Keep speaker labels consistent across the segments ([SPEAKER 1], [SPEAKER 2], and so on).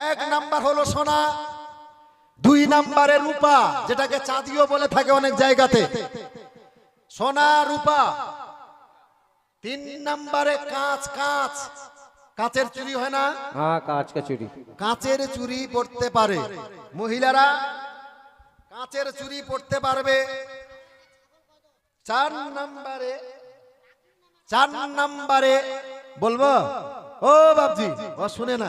[SPEAKER 1] এক নাম্বার হলো সোনা দুই নাম্বারে রূপা যেটাকে চাঁদিও বলে থাকে অনেক জায়গাতে। সোনা রূপা তিন নাম্বারে কাঁচ কাঁচ। কাঁচের চুরি হয় না?
[SPEAKER 2] হ্যাঁ, কাঁচকা চুরি।
[SPEAKER 1] কাঁচের চুরি পড়তে পারে। মহিলারা কাঁচের চুরি পড়তে পারবে। চার নাম্বারে চার নাম্বারে বলব? ও বাবজি ও শুনে না।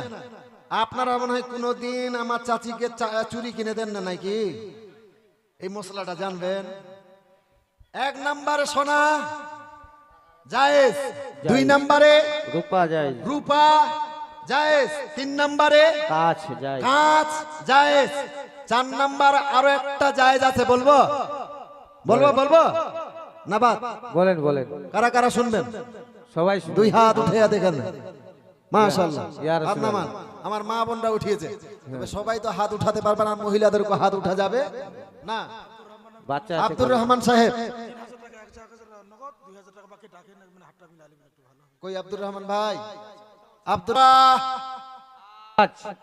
[SPEAKER 1] আপনারা মনে হয় কোনোদিন আমার চাচিকে চুরি কিনে দেন না নাকি? এই মশলাটা জানবেন। এক নাম্বারে সোনা জায়েজ। দুই নাম্বারে
[SPEAKER 2] রূপা জায়েজ।
[SPEAKER 1] রূপা জায়েজ। তিন নাম্বারে
[SPEAKER 2] কাঁচ জায়েজ।
[SPEAKER 1] কাঁচ জায়েজ। চার নাম্বার আরও একটা জায়েজ আছে বলব? বলব বলব? না বাদ
[SPEAKER 2] বলেন বলেন।
[SPEAKER 1] কারা কারা শুনবেন?
[SPEAKER 2] সবাই
[SPEAKER 1] দুই হাত উঠে দেখেন। মাশাআল্লাহ। আপনার মা আমার মা বোনরা উঠিয়েছে। তবে সবাই তো হাত উঠাতে পারবে না মহিলাদেরকে হাত উঠা যাবে না।
[SPEAKER 2] বাচ্চা
[SPEAKER 1] আব্দুর রহমান সাহেব। কই আব্দুর রহমান ভাই? আব্দুর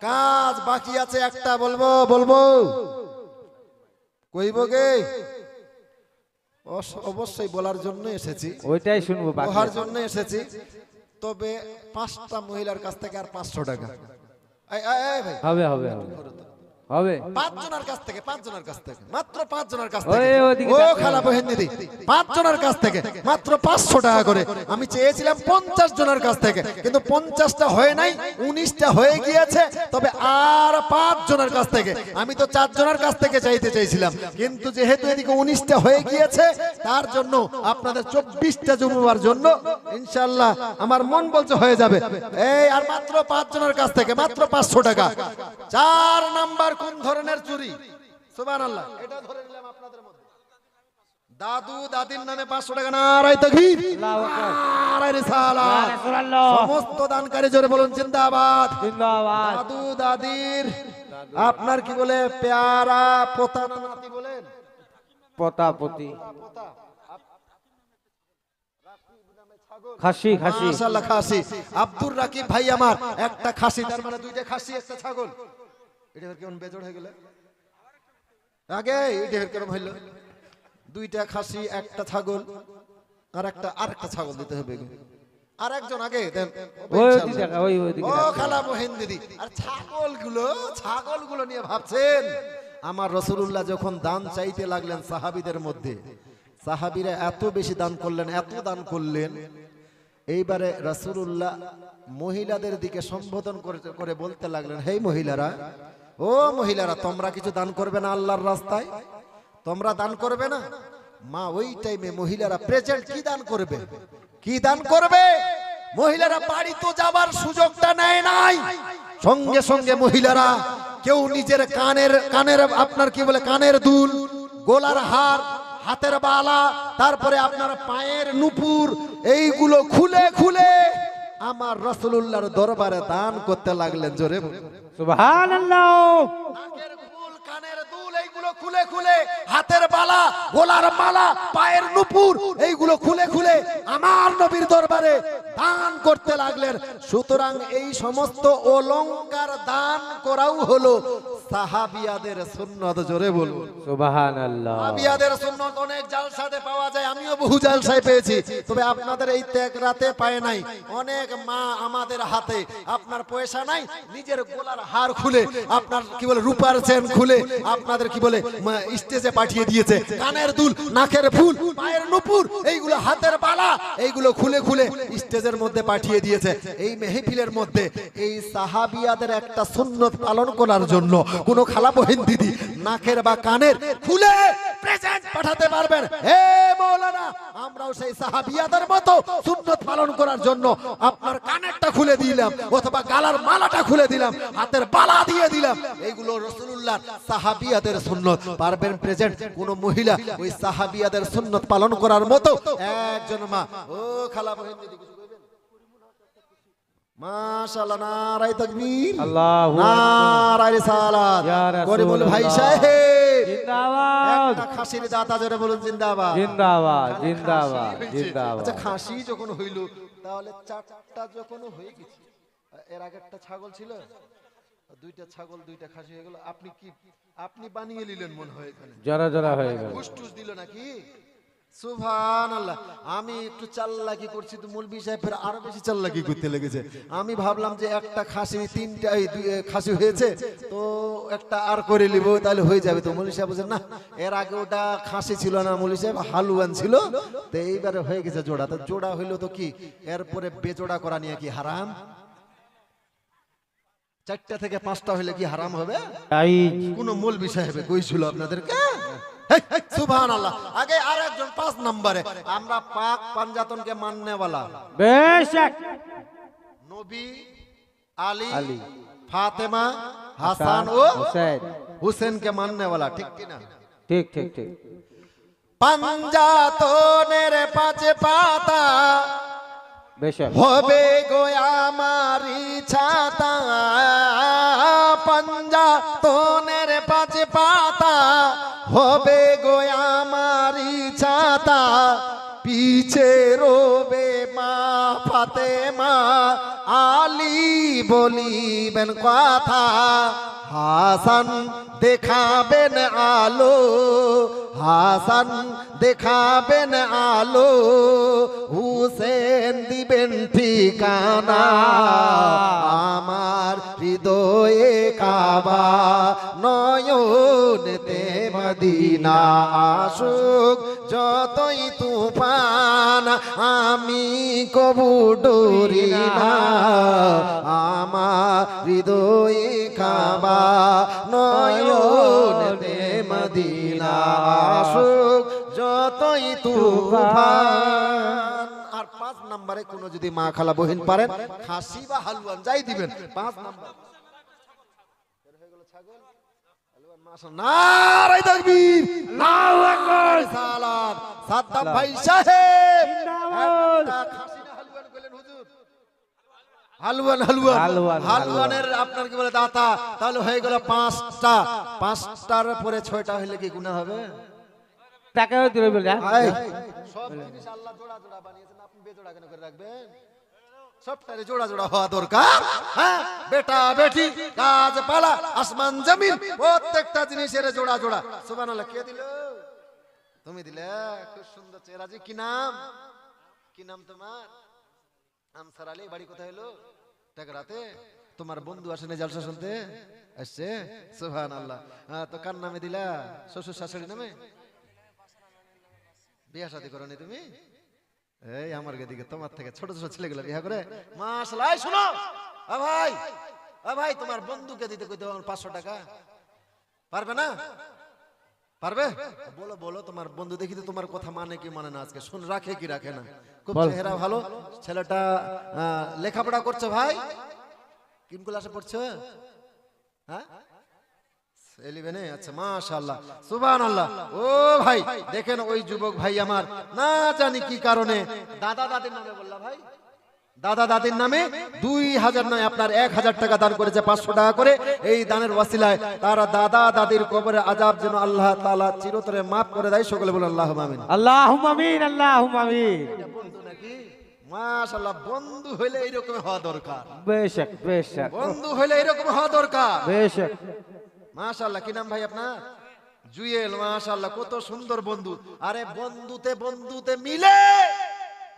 [SPEAKER 1] কাজ বাকি আছে একটা বলব বলব। কইব গে? অবশ্যই বলার জন্য এসেছি।
[SPEAKER 2] ওইটাই শুনব আছে।
[SPEAKER 1] জন্য এসেছি। তবে পাঁচটা মহিলার কাছ থেকে আর পাঁচশো টাকা।
[SPEAKER 2] হবে হবে হবে? হবে
[SPEAKER 1] পাঁচ জনের কাছ থেকে পাঁচ জনের কাছ থেকে মাত্র পাঁচ জনের কাছ থেকে। ও খালা বহেন দিদি পাঁচ জনের কাছ থেকে মাত্র পাঁচশো টাকা করে। আমি চেয়েছিলাম পঞ্চাশ জনের কাছ থেকে কিন্তু পঞ্চাশটা হয়ে নাই উনিশটা হয়ে গিয়েছে তবে আর পাঁচ জনের কাছ থেকে। আমি তো চার জনের কাছ থেকে চাইতে চাইছিলাম কিন্তু যেহেতু এদিকে উনিশটা হয়ে গিয়েছে তার জন্য আপনাদের চব্বিশটা জমুবার জন্য ইনশাল্লাহ আমার মন বলছে হয়ে যাবে। এই আর মাত্র পাঁচ জনের কাছ থেকে মাত্র পাঁচশো টাকা। চার নাম্বার কোন ধরনের চুরি? সুবান আল্লাহ এটা ধরে নিলাম আপনাদের মধ্যে। দাদু দাদির নামে পাঁচশো টাকা সমস্ত দানকারী জোরে বলুন জিন্দাবাদ।
[SPEAKER 2] জিন্দাবাদ।
[SPEAKER 1] দাদু দাদির আপনার কি বলে পেয়ারা পোতা না নাতি বলেন?
[SPEAKER 2] পতাপতি। খাসি খাসি।
[SPEAKER 1] মাশাআল্লাহ খাসি। আব্দুর রাকিব ভাই আমার একটা খাসি তার মানে দুইটা খাসি একটা ছাগল। এটা কেমন বেজোড় হয়ে গেল? আগে এটা কেমন হইল? দুইটা খাসি একটা ছাগল আর একটা আর একটা ছাগল দিতে হবে আর একজন আগে দেন। ও খালা বহেন দিদি। আর ছাগলগুলো ছাগলগুলো নিয়ে ভাবছেন? আমার রসুল্লাহ যখন দান চাইতে লাগলেন সাহাবিদের মধ্যে সাহাবিরা এত বেশি দান করলেন এত দান করলেন এইবারে রসুল্লাহ মহিলাদের দিকে সম্বোধন করে করে বলতে লাগলেন হেই মহিলারা ও মহিলারা, তোমরা কিছু দান করবে না আল্লাহর রাস্তায়? তোমরা দান করবে না? মা, ওই টাইমে মহিলারা প্রেজেন্ট কি দান করবে? কি দান করবে? মহিলারা বাড়ি তো যাবার সুযোগটা নেয় নাই। সঙ্গে সঙ্গে মহিলারা কেউ নিজের কানের কানের, আপনার কি বলে, কানের দুল, গোলার হার, হাতের বালা, তারপরে আপনার পায়ের নুপুর, এইগুলো খুলে খুলে আমার রসুল্লাহর দরবারে দান করতে লাগলেন জোরে বলুন।
[SPEAKER 2] সুবহানাল্লাহ
[SPEAKER 1] নাকের ফুল কানের দুল এইগুলো খুলে খুলে হাতের বালা গোলার মালা পায়ের নুপুর এইগুলো খুলে খুলে আমার নবীর দরবারে দান করতে লাগলেন সুতরাং এই সমস্ত অলংকার দান করাও হলো সাহাবিয়াদের সুন্নত জোরে বলুন।
[SPEAKER 2] সুবহানাল্লাহ।
[SPEAKER 1] সাহাবিয়াদের সুন্নত অনেক জালসাতে পাওয়া যায় আমিও বহু জালসায় পেয়েছি তবে আপনাদের এই ত্যাগ রাতে পায় নাই। অনেক মা আমাদের হাতে আপনার পয়সা নাই নিজের গোলার হার খুলে আপনার কি বলে রূপার চেন খুলে আপনাদের কি বলে স্টেজে পাঠিয়ে দিয়েছে। কানের দুল নাকের ফুল পায়ের নুপুর এইগুলো হাতের বালা এইগুলো খুলে খুলে স্টেজের মধ্যে পাঠিয়ে দিয়েছে। এই মেহফিলের মধ্যে এই সাহাবিয়াদের একটা সুন্নত পালন করার জন্য কোনো খালা বহিন দিদি নাকের বা কানের খুলে প্রেজেন্ট পাঠাতে পারবেন। হে মৌলানা, আমরাও সেই সাহাবিয়াদের মতো সুন্নত পালন করার জন্য আপনার কানেরটা খুলে দিলাম, অথবা গালার মালাটা খুলে দিলাম, হাতের বালা দিয়ে দিলাম। এইগুলো রসুল্লাহ সাহাবিয়াদের সুন্নত। পারবেন প্রেজেন্ট কোন মহিলা ওই সাহাবিয়াদের সুন্নত পালন করার মতো? একজন মা, ও খালা বহিন দিদি? মাশাআল্লাহ নারাই তাকবীর।
[SPEAKER 2] আল্লাহু
[SPEAKER 1] নারাই রিসালাত।
[SPEAKER 2] রাসূলুল্লাহ।
[SPEAKER 1] ভাই সাহেব।
[SPEAKER 2] জিন্দাবাদ।
[SPEAKER 1] একটা খাসির দাতা জোরে বলুন জিন্দাবাদ।
[SPEAKER 2] জিন্দাবাদ জিন্দাবাদ জিন্দাবাদ।
[SPEAKER 1] আচ্ছা খাসি যখন হইল তাহলে চারটা যখন হয়ে গেছে এর আগে ছাগল ছিল? দুইটা ছাগল দুইটা খাসি হয়ে গেল। আপনি কি আপনি বানিয়ে নিলেন মনে হয় এখানে?
[SPEAKER 2] জরা জরা হয়ে গেল।
[SPEAKER 1] দিল নাকি? সুভান আল্লাহ আমি একটু চাল্লাকি করছি তো মৌলবি সাহেবের আরও বেশি চাল্লাকি করতে লেগেছে। আমি ভাবলাম যে একটা খাসি তিনটা দুই খাসি হয়েছে তো একটা আর করে নিব তাহলে হয়ে যাবে। তো মৌলী সাহেব বলছেন না এর আগে ওটা খাসি ছিল না মৌলী সাহেব হালুয়ান ছিল। তো এইবারে হয়ে গেছে জোড়া। তো জোড়া হইল তো কি এরপরে বেজোড়া করা নিয়ে কি হারাম? চারটা থেকে পাঁচটা হইলে কি হারাম হবে? কোন মৌলবি সাহেবে কইছিল আপনাদেরকে সুবহান আল্লাহ আগে আর একজন পাঁচ নম্বরে। আমরা পাক পাঞ্জাতনকে মাননেওয়ালা
[SPEAKER 2] বেশক
[SPEAKER 1] নবী আলী
[SPEAKER 2] আলী,
[SPEAKER 1] ফাতেমা হাসান ও
[SPEAKER 2] হুসেন
[SPEAKER 1] হুসেনকে মাননেওয়ালা ঠিক কিনা?
[SPEAKER 2] ঠিক ঠিক ঠিক।
[SPEAKER 1] পাঞ্জাতনের পাঁচে পাতা
[SPEAKER 2] বেশক
[SPEAKER 1] হবে গো আমারি ছাতা। পাঞ্জা তোনের পাঁচ পাতা হবে গো পিছে রোবে মা ফাতে মা আলী বলিবেন কথা। হাসান দেখাবেন আলো, হাসান দেখাবেন আলো, হুসেন দিবেন ঠিকানা। আমার হৃদয়ে কাবা নয়নেতে মদিনা আসুক, যতই তুফান, আমি কবু ডরি না। আমার হৃদয়ে কাবা নয়নেতে মদিনা আসুক, যতই তুফান নম্বরে কোনো যদি মা খালা বহিন পারেন খাসি বা হালুয়ান যাই দিবেন। পাঁচ নাম্বার। হালুয়ান হালুয়ান হালুয়ানের আপনার কি বলে দাতা? তাহলে হয়ে গেল পাঁচটা। পাঁচটার পরে ছয়টা হইলে কি গুনাহ হবে?
[SPEAKER 2] টাকাও দিবে বলে
[SPEAKER 1] সব জিনিস আল্লাহ জোড়া জোড়া বানিয়েছেন। আপনি বেজোড়া কেন করে রাখবেন সবটারে জোড়া জোড়া হওয়া দরকার। হ্যাঁ বেটা, বেটি, গাছ, পালা, আসমান, জমিন, প্রত্যেকটা জিনিসের জোড়া জোড়া। কে দিল? তুমি দিলে? খুব সুন্দর চেহারা কি নাম? কি নাম তোমার? আনসার আলী, বাড়ি কোথায় হলো টেকরাতে। তোমার বন্ধু আসেনি জালসা শুনতে? আসছে? সুহান আল্লাহ তো কার নামে দিলা? শ্বশুর শাশুড়ি নামে? বিয়া শাদী করনি তুমি? এই আমার দিকে তোমার থেকে ছোট ছোট ছেলেগুলো বিয়া করে। এই শোনো। ভাই ভাই তোমার বন্ধুকে দিতে কইতে আমার 500 টাকা? পারবে না? পারবে? বলো বলো তোমার বন্ধু দেখি তো তোমার কথা মানে কি মানে না। আজকে শুন রাখে কি রাখে না। খুব। চেহারা ভালো। ছেলেটা লেখাপড়া করছে ভাই। কোন ক্লাসে পড়ছে? হ্যাঁ? এলিভেনে আচ্ছা মাশাআল্লাহ সুবহানাল্লাহ। ও ভাই দেখেন ওই যুবক ভাই আমার। না জানি কি কারণে। দাদা দাদির নামে বললা ভাই। দাদা দাদির নামে দুই হাজার নয় আপনার এক হাজার টাকা দান করেছে পাঁচশো টাকা করে। এই দানের ওয়াসিলায় তারা দাদা দাদির কবরে আজাব যেন আল্লাহ চিরতরে মাফ করে দেয়। সকলে বলে আল্লাহ
[SPEAKER 2] আল্লাহুম্মা আমিন
[SPEAKER 1] বন্ধু নাকি? মাশাআল্লাহ বন্ধু হইলে এইরকম হওয়া দরকার।
[SPEAKER 2] বেশক বেশক
[SPEAKER 1] বন্ধু হইলে এরকম হওয়া দরকার।
[SPEAKER 2] বেশক
[SPEAKER 1] মাশাআল্লাহ কি নাম ভাই আপনার? জুয়েল মাশাআল্লাহ কত সুন্দর বন্ধু। আরে বন্ধুতে বন্ধুতে মিলে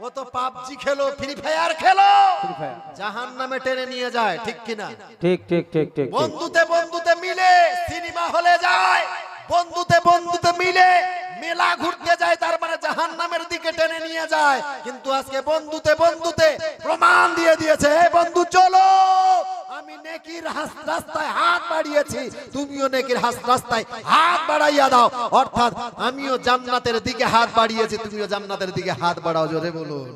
[SPEAKER 1] কত পাবজি খেলো ফ্রি ফায়ার খেলো। জাহান নামে টেনে নিয়ে যায় ঠিক কিনা?
[SPEAKER 2] ঠিক ঠিক ঠিক ঠিক
[SPEAKER 1] বন্ধুতে বন্ধুতে মিলে সিনেমা হলে যায়। বন্ধুতে বন্ধুতে মিলে মেলা ঘুরতে যায় তার মানে জাহান নামের দিকে টেনে নিয়ে যায়। কিন্তু আজকে বন্ধুতে বন্ধুতে প্রমাণ দিয়ে দিয়েছে "এই বন্ধু চলো নেকির রাস্তায় হাত বাড়িয়েছি, তুমিও নেকির রাস্তায় হাত বাড়াইয়া দাও। অর্থাৎ আমিও জান্নাতের দিকে হাত বাড়িয়েছি, তুমিও জান্নাতের দিকে হাত বাড়াও, জোরে বলুন।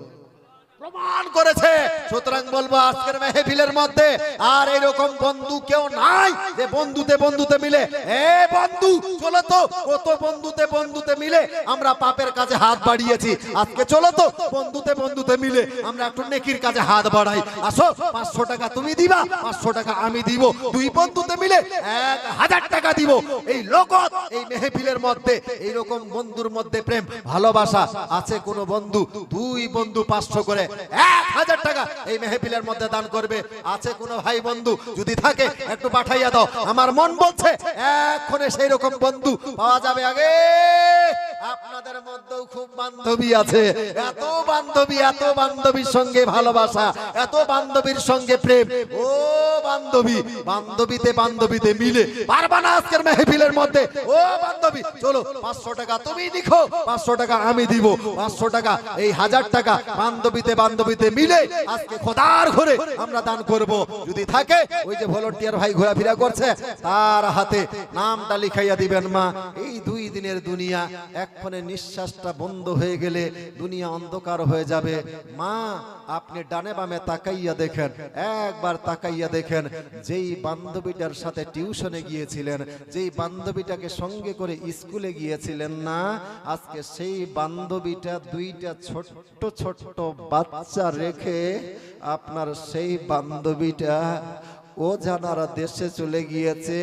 [SPEAKER 1] প্রমাণ করেছে। সুতরাং বলব, আজকের মেহফিলের মধ্যে আর এরকম বন্ধু কেউ নাই যে বন্ধুতে বন্ধুতে মিলে। এ বন্ধু, চলো তো কত বন্ধুতে বন্ধুতে মিলে। আমরা পাপের কাজে হাত বাড়িয়েছি, আজকে চলো তো, বন্ধুতে বন্ধুতে মিলে। আমরা একটু নেকির কাজে হাত বাড়াই। আসো, পাঁচশো টাকা তুমি দিবা, পাঁচশো টাকা আমি দিব। দুই বন্ধুতে মিলে এক হাজার টাকা দিব। এই লোকত, এই মেহফিলের মধ্যে, এইরকম বন্ধুর মধ্যে প্রেম, ভালোবাসা আছে কোন বন্ধু? দুই বন্ধু পাঁচশো করে এক হাজার টাকা এই মেহফিলের মধ্যে দান করবে। আছে কোনো ভাই বন্ধু? যদি থাকে, একটু পাঠাইয়া দাও। আমার মন বলছে, এক্ষণে সেই রকম বন্ধু পাওয়া যাবে আগে। আপনাদের মধ্যেও খুব বান্ধবী আছে। এত বান্ধবী, এত বান্ধবীর সঙ্গে ভালোবাসা, এত বান্ধবীর সঙ্গে প্রেম। ও বান্ধবী, বান্ধবীতে বান্ধবীতে মিলে। পারবা না আজকের মেহফিলের মধ্যে? ও বান্ধবী, চলো, পাঁচশো টাকা তুমি লিখো, পাঁচশো টাকা আমি দিব, পাঁচশো টাকা, এই হাজার টাকা বান্ধবীতে বান্ধবীতে মিলে আজকে খোদার ঘরে আমরা দান করব। যদি থাকে, ওই যে ভলেন্টিয়ার ভাই ঘোরাফেরা করছে, তার হাতে নামটা লিখাইয়া দিবেন মা। এই দুই দিনের দুনিয়া এক্ষণে নিঃশ্বাসটা বন্ধ হয়ে গেলে দুনিয়া অন্ধকার হয়ে যাবে। মা, আপনি ডানে বামে তাকাইয়া দেখেন, একবার তাকাইয়া দেখেন, যেই বান্ধবীটার সাথে টিউশনে গিয়েছিলেন, যেই বান্ধবীটাকে সঙ্গে করে স্কুলে গিয়েছিলেন না, আজকে সেই বান্ধবীটা দুইটা ছোট্ট ছোট্ট বাচ্চা রেখে আপনার সেই বান্ধবীটা ও জানারা দেশে চলে গিয়েছে,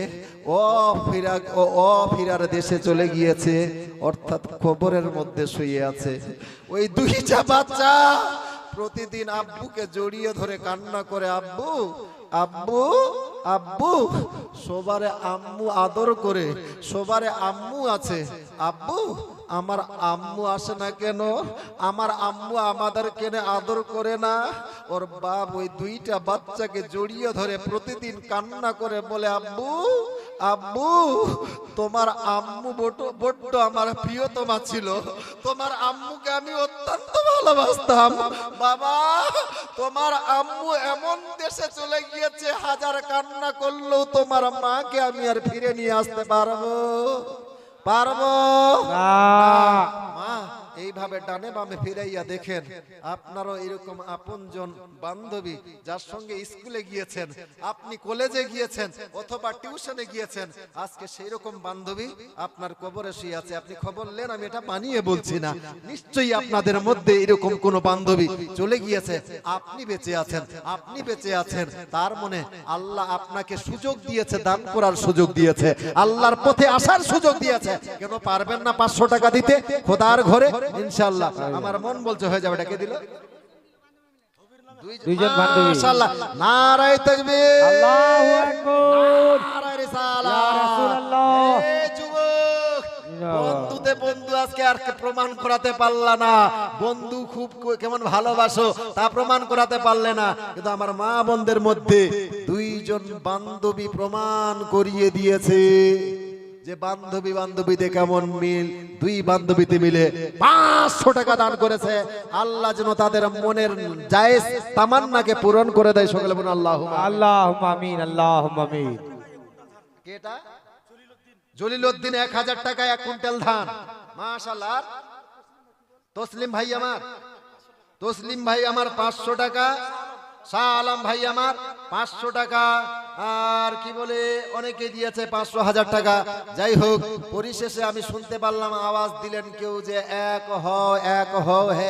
[SPEAKER 1] ও ফিরা, ও ফিরার দেশে চলে গিয়েছে, অর্থাৎ খবরের মধ্যে শুয়ে আছে। ওই দুইটা বাচ্চা প্রতিদিন আব্বুকে জড়িয়ে ধরে কান্না করে, আব্বু আব্বু আব্বু, সবারে আম্মু আদর করে, সবারে আম্মু আছে। আব্বু, আমার আম্মু আসে না কেন? আমার আম্মু আমাদের কেনে আদর করে না? ওর বাপ ওই দুইটা বাচ্চাকে জড়িয়ে ধরে প্রতিদিন কান্না করে বলে আব্বু আব্বু তোমার আম্মু বটো বড্ড আমার প্রিয়তমা ছিল। তোমার আম্মুকে আমি অত্যন্ত ভালোবাসতাম। বাবা তোমার আম্মু এমন দেশে চলে গিয়েছে হাজার কান্না করলেও তোমার মাকে আমি আর ফিরে নিয়ে আসতে পারব। পারব? এইভাবে ডানে বামে ফিরাইয়া দেখেন, আপনারও এরকম আপনজন বান্ধবী যার সঙ্গে স্কুলে গিয়েছেন, আপনি কলেজে গিয়েছেন অথবা টিউশনে গিয়েছেন, আজকে সেই রকম বান্ধবী আপনার কবরে শুয়ে আছে। আপনি খবর নেন, আমি এটা বানিয়ে বলছি না। নিশ্চয়ই আপনাদের মধ্যে এরকম কোন বান্ধবী চলে গিয়েছে। আপনি বেঁচে আছেন, আপনি বেঁচে আছেন। তার মনে আল্লাহ আপনাকে সুযোগ দিয়েছে, দান করার সুযোগ দিয়েছে। আল্লাহর পথে আসার সুযোগ দিয়েছে। কেন পারবেন না পাঁচশো টাকা দিতে? খোদার ঘরে ইনশাল্লাহ আমার মন বলছে হয়ে যাবে ডেকে দিল।
[SPEAKER 2] দুইজন বান্ধবী।
[SPEAKER 1] মাশাআল্লাহ। নারায়ে তাকবীর।
[SPEAKER 2] আল্লাহু আকবার।
[SPEAKER 1] নারায়ে রিসালাত।
[SPEAKER 2] ইয়া রাসূলুল্লাহ।
[SPEAKER 1] যুবক বন্ধুতে বন্ধু আজকে আর প্রমাণ করাতে পারলা না। বন্ধু খুব কেমন ভালোবাসো তা প্রমাণ করাতে পারলে না। কিন্তু আমার মা বোনদের মধ্যে দুইজন বান্ধবী প্রমাণ করিয়ে দিয়েছে। যে বান্ধবী বান্ধবীতে কেমন মিল? দুই বান্ধবীতে মিলে পাঁচশো টাকা দান করেছে। আল্লাহ যেন তাদের মনের জায়েজ তামান্নাকে পূরণ করে দেয় সকলে বলুন আল্লাহ
[SPEAKER 2] আল্লাহ আমিন আল্লাহ আমিন।
[SPEAKER 1] কেটা জলিলউদ্দিন এক হাজার টাকা এক কুইন্টাল ধান। মাশাল্লাহ? তসলিম ভাই আমার। তসলিম ভাই আমার পাঁচশো টাকা। শাহ আলম ভাই আমার পাঁচশো টাকা। আর কি বলে, অনেকে দিয়েছে পাঁচশো হাজার টাকা। যাই হোক, পরিশেষে আমি শুনতে পারলাম, আওয়াজ দিলেন কেউ যে এক হ এক হ হে